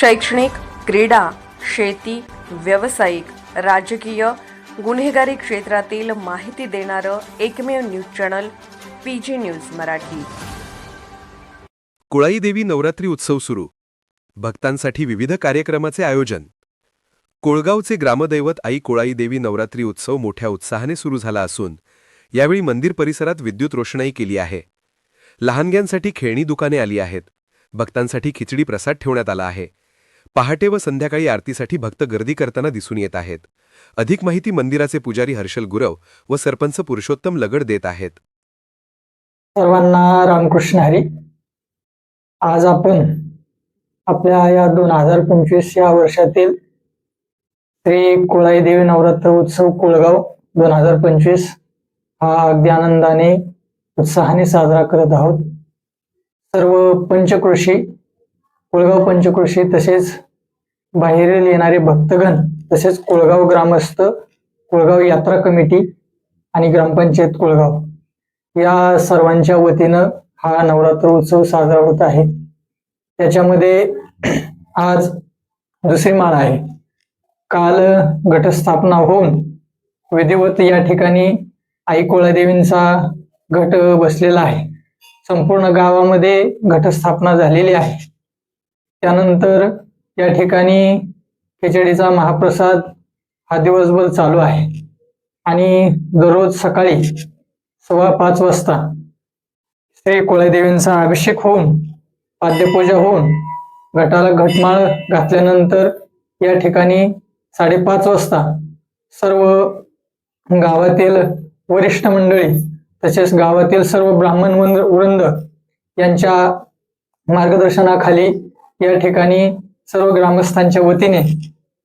शैक्षणिक क्रीडा शेती व्यावसायिक राजकीय गुन्हेगारी क्षेत्रातील माहिती देणारं एकमेव news channel P G news Marathi. Kulaidevi Navratri उत्सव सुरू. भक्तांसाठी विविध कार्यक्रमाचे आयोजन. कोळगावचे ग्रामदैवत आई कुळाईदेवी नवरात्री उत्सव मोठ्या उत्साहाने सुरू झाला असून यावेळी मंदिर परिसरात विद्युत रोषणाई केली आहे. लहानग्यांसाठी खेळणी दुकाने आली आहेत. भक्तांसाठी खिचडी प्रसाद ठेवण्यात आला आहे. पहाटे व संध्याकाळी आरतीसाठी भक्त गर्दी करताना दिसून येत आहेत. अधिक माहिती मंदिराचे पुजारी हर्षल गुरव व सरपंच पुरुषोत्तम लगड देत आहेत. सर्वांना रामकृष्ण हरी. आज आपण आपल्या या दोन हजार पंचवीस या वर्षातील श्री कुळाई देवी नवरात्र उत्सव कुळगाव दोन हजार पंचवीस हा अगदी आनंदाने उत्साहाने साजरा करत आहोत. सर्व पंचकृषी कुळगाव पंचकृषी तसेच बाहेरील येणारे भक्तगण तसेच कुळगाव ग्रामस्थ कुळगाव यात्रा कमिटी आणि ग्रामपंचायत कुळगाव या सर्वांच्या वतीनं हा नवरात्र उत्सव साजरा होत आहे. त्याच्यामध्ये आज दुसरी माळ आहे. काल घटस्थापना होऊन विधिवत या ठिकाणी आई कोळादेवींचा घट बसलेला आहे. संपूर्ण गावामध्ये घटस्थापना झालेली आहे. त्यानंतर या ठिकाणी खिचडीचा महाप्रसाद हा दिवसभर चालू आहे. आणि दररोज सकाळी सव्वा पाच वाजता श्री कुळदेवींचा अभिषेक होऊन पाद्यपूजा होऊन घटाला घटमाळ घातल्यानंतर या ठिकाणी साडेपाच वाजता सर्व गावातील वरिष्ठ मंडळी तसेच गावातील सर्व ब्राह्मण वृंद वृंद यांच्या मार्गदर्शनाखाली या ठिकाणी सर्व ग्रामस्थांच्या वतीने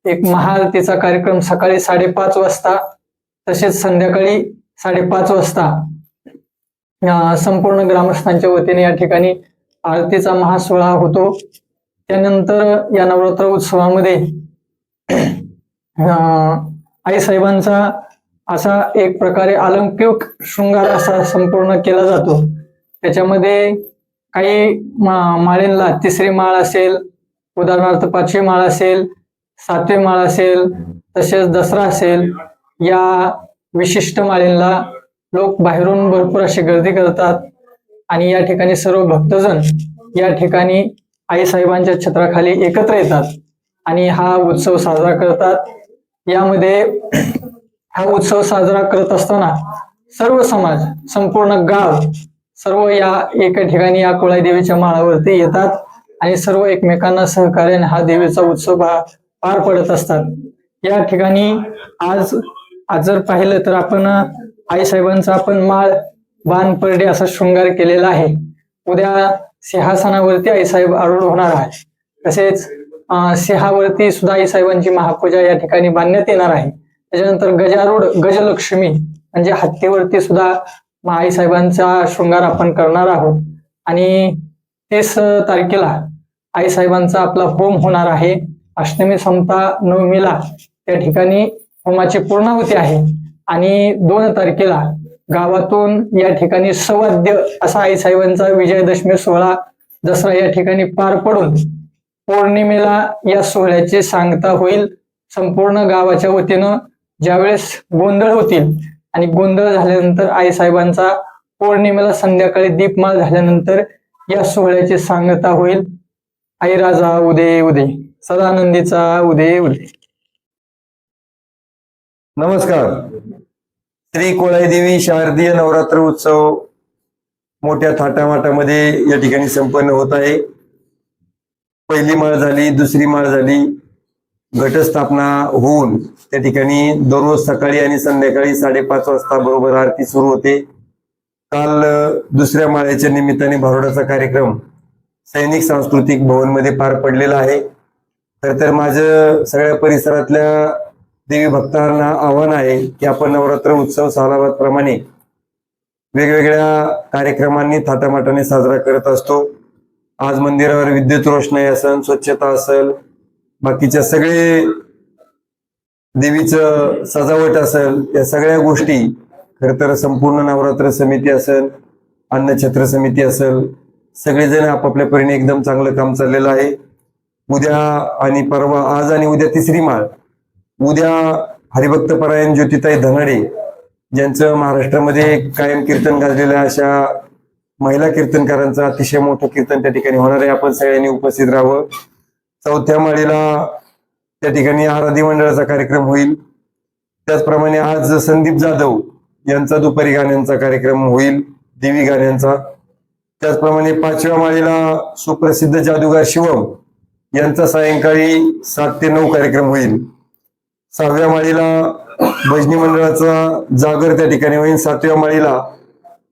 एक महाआरतीचा कार्यक्रम सकाळी साडेपाच वाजता तसेच संध्याकाळी साडेपाच वाजता संपूर्ण ग्रामस्थांच्या वतीने या ठिकाणी आरतीचा महासोहळा होतो. त्यानंतर या नवरात्र उत्सवामध्ये अं, आई साहेबांचा असा एक प्रकारे अलौकिक शृंगार असा संपूर्ण केला जातो. त्याच्यामध्ये काही मा- तिसरी माळ असेल उदाहरणार्थ पाचवी माळ असेल सातवी माळ असेल तसेच दसरा असेल या विशिष्ट माळींना लोक बाहेरून भरपूर अशी गर्दी करतात. आणि या ठिकाणी सर्व भक्तजण या ठिकाणी आई साहेबांच्या छत्राखाली एकत्र येतात आणि हा उत्सव साजरा करतात. यामध्ये हा उत्सव साजरा करत असताना सर्व समाज संपूर्ण गाव सर्व या एका ठिकाणी या कुळाई देवीच्या माळावरती येतात. आणि सर्व एकमेकांना सहकार्याने हा देवीचा उत्सव हा पार पडत असतात. या ठिकाणी आज आज जर पाहिलं तर आपण आई साहेबांचा आपण माळ बाण परडे असा शृंगार केलेला आहे. उद्या सिंहासनावरती आईसाहेब आरूढ होणार आहे तसेच सिंहावरती सुद्धा आई साहेबांची महापूजा या ठिकाणी बांधण्यात येणार आहे. त्याच्यानंतर गजारूढ गजलक्ष्मी म्हणजे हत्तीवरती सुद्धा आईसाहेबांचा शृंगार आपण करणार आहोत. आणि तीस तारखेला आई साहेबांचा आपला होम होणार आहे. अष्टमी समता नवमीला त्या ठिकाणी होमाची पूर्णाहुती आहे. आणि दोन तारखेला गावातून या ठिकाणी सवाद्य असा आई साहेबांचा विजयदशमी सोहळा दसरा या ठिकाणी पार पडून पौर्णिमेला या सोहळ्याची सांगता होईल. संपूर्ण गावाच्या वतीनं ज्यावेळेस गोंधळ होतील आणि गोंधळ झाल्यानंतर आई साहेबांचा पौर्णिमेला संध्याकाळी दीपमाळ झाल्यानंतर या सोहळ्याची सांगता होईल. आई राजा उदे उदे. सदानंदीचा उदे उदे. नमस्कार. श्री कोळाई देवी शारदीय नवरात्र उत्सव मोठ्या थाटामाटामध्ये या ठिकाणी संपन्न होत आहे. पहिली माळ झाली दुसरी माळ झाली. घटस्थापना होऊन त्या ठिकाणी दररोज सकाळी आणि संध्याकाळी साडेपाच वाजता बरोबर आरती सुरू होते. काल दुसऱ्या माळ्याच्या निमित्ताने भारुडाचा कार्यक्रम सैनिक सांस्कृतिक भवनमध्ये पार पडलेला आहे. खर तर माझं सगळ्या परिसरातल्या देवी भक्तांना आव्हान आहे की आपण नवरात्र उत्सव सालाबादप्रमाणे वेगवेगळ्या कार्यक्रमांनी थाटामाटाने साजरा करत असतो. आज मंदिरावर विद्युत रोषणाई असेल स्वच्छता असेल बाकीच्या सगळे देवीचं सजावट असेल या सगळ्या गोष्टी खर तर संपूर्ण नवरात्र समिती असेल अन्नछत्र समिती असेल सगळेजण आपापल्या परीने एकदम चांगलं काम चाललेलं आहे. उद्या आणि परवा आज आणि उद्या तिसरी माळ. उद्या हरिभक्त परायण ज्योतिताई धनाडे ज्यांचं महाराष्ट्रामध्ये कायम कीर्तन गाजलेल्या अशा महिला कीर्तनकारांचं अतिशय मोठं कीर्तन त्या ठिकाणी होणार आहे. आपण सगळ्यांनी उपस्थित राहावं. चौथ्या माळेला त्या ठिकाणी आराधी मंडळाचा कार्यक्रम होईल. त्याचप्रमाणे आज संदीप जाधव यांचा दुपारी गाण्यांचा कार्यक्रम होईल देवी गाण्यांचा. त्याचप्रमाणे पाचव्या माळीला सुप्रसिद्ध जादूगार शिवम यांचा सायंकाळी सात ते नऊ कार्यक्रम होईल. सहाव्या माळीला भजनी मंडळाचा जागर त्या ठिकाणी होईल. सातव्या माळीला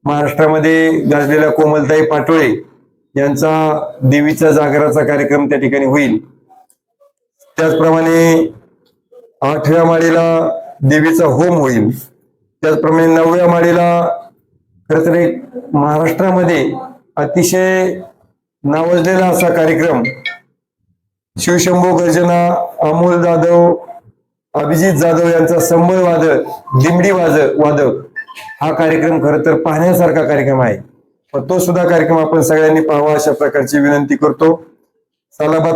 महाराष्ट्रामध्ये गाजलेल्या कोमलताई पाटोळे यांचा देवीचा जागराचा कार्यक्रम त्या ठिकाणी होईल. त्याचप्रमाणे आठव्या माळीला देवीचा होम होईल. त्याचप्रमाणे नवव्या माळीला खर तर एक महाराष्ट्रामध्ये अतिशय नावाजलेला असा कार्यक्रम शिवशंभू गर्जना अमोल जाधव अभिजित जाधव यांचा संबळ वादक दिमडी वाज वादक हा कार्यक्रम खर तर पाहण्यासारखा कार्यक्रम आहे. पण तो सुद्धा कार्यक्रम आपण सगळ्यांनी पाहावा अशा प्रकारची विनंती करतो. सालाबाद